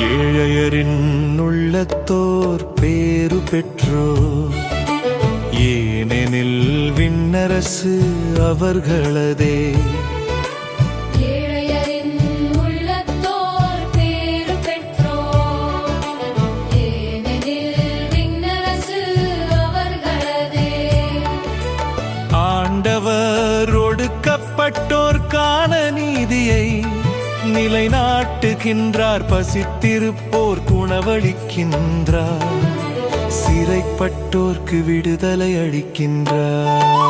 ஏழையரின் உள்ளத்தோர் பேறு பெற்றோர் ஏனெனில் விண்ணரசு அவர்களதே. ஆண்டவர் ஒடுக்கப்பட்டோர்க்கான நீதியை நிலைநாட்டுகின்றார் பசித்திருப்போர் குணவளிக்கின்றார். சிறைப்பட்டோர்க்கு விடுதலை அளிக்கின்றார்.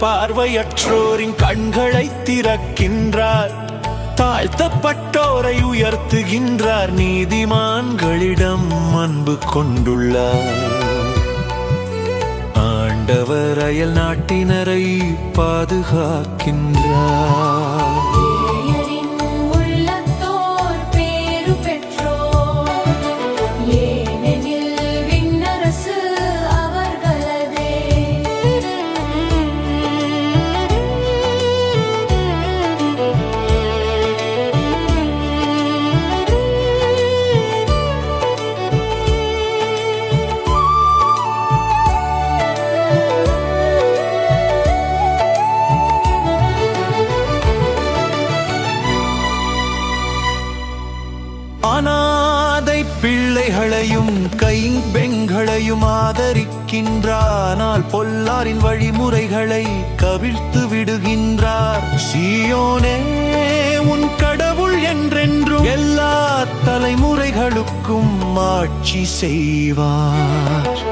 பார்வையற்றோரின் கண்களை திறக்கின்றார். தாழ்த்தப்பட்டோரை உயர்த்துகின்றார். நீதிமான்களிடம் அன்பு கொண்டுள்ளார். ஆண்டவர் அயல் நாட்டினரை பாதுகாக்கின்றார். பிள்ளைகளையும் கைம்பெண்களையும் ஆதரிக்கின்றானால் பொல்லாரின் வழிமுறைகளை கவிழ்த்து விடுகின்றார். சியோனே உன் கடவுள் என்றென்றும் எல்லா தலைமுறைகளுக்கும் ஆட்சி செய்வார்.